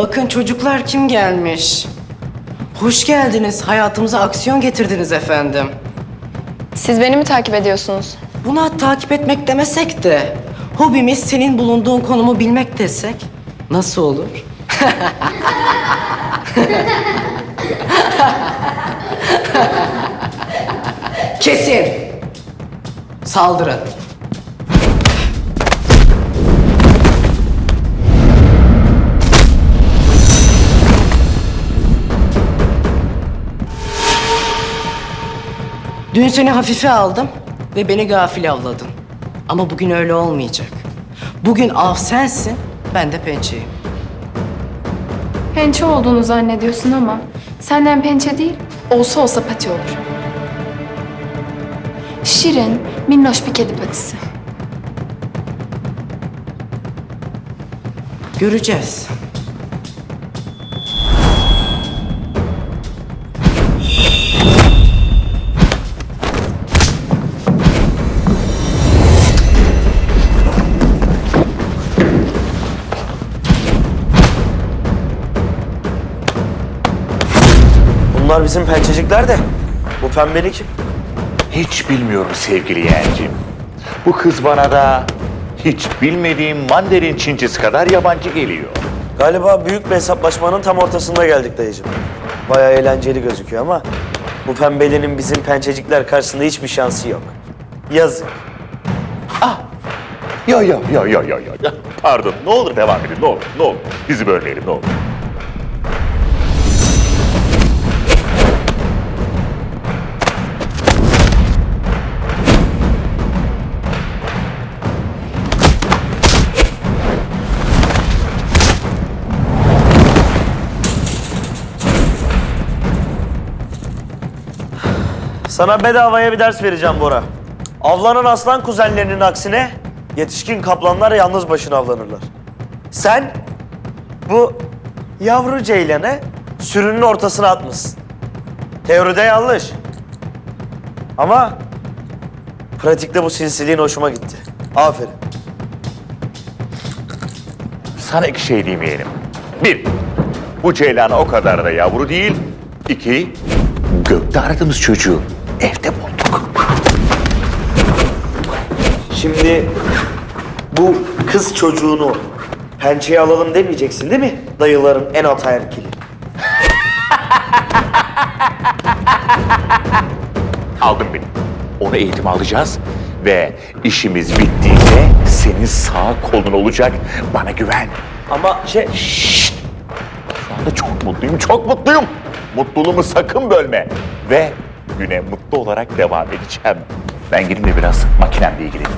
Bakın çocuklar kim gelmiş? Hoş geldiniz. Hayatımıza aksiyon getirdiniz efendim. Siz beni mi takip ediyorsunuz? Buna takip etmek demesek de hobimiz senin bulunduğun konumu bilmek desek nasıl olur? Kesin. Saldırın. Dün seni hafife aldım ve beni gafil avladın. Ama bugün öyle olmayacak. Bugün av sensin, ben de pençeyim. Pençe olduğunu zannediyorsun ama senden pençe değil, olsa olsa pati olur. Şirin, minnoş bir kedi patisi. Göreceğiz. Bunlar bizim pençecikler de. Bu pembeli kim? Hiç bilmiyorum sevgili yeğencim. Bu kız bana da hiç bilmediğim mandarin çincisi kadar yabancı geliyor. Galiba büyük bir hesaplaşmanın tam ortasında geldik dayıcım. Bayağı eğlenceli gözüküyor ama bu pembelinin bizim pençecikler karşısında hiçbir şansı yok. Yazık. Yo yo yo yo yo yo. Pardon ne olur devam edin ne olur ne olur. Bizi bölmeyelim ne olur. Sana bedavaya bir ders vereceğim Bora. Avlanan aslan kuzenlerinin aksine yetişkin kaplanlar yalnız başına avlanırlar. Sen bu yavru ceylanı sürünün ortasına atmışsın. Teoride yanlış. Ama pratikte bu sinsiliğin hoşuma gitti. Aferin. Sana iki şey diyeyim. Bir, bu Ceylan o kadar da yavru değil. İki, gökte aradığımız çocuğu evde bulduk. Şimdi bu kız çocuğunu pençeye alalım demeyeceksin değil mi? Dayıların en ataerkili. Aldın beni. Onu eğitim alacağız ve işimiz bittiğinde senin sağ kolun olacak. Bana güven. Ama şey... Şşt! Şu anda çok mutluyum, çok mutluyum. Mutluluğumu sakın bölme. Ve güne mutlu olarak devam edeceğim. Ben gideyim de biraz makinemle ilgileneyim.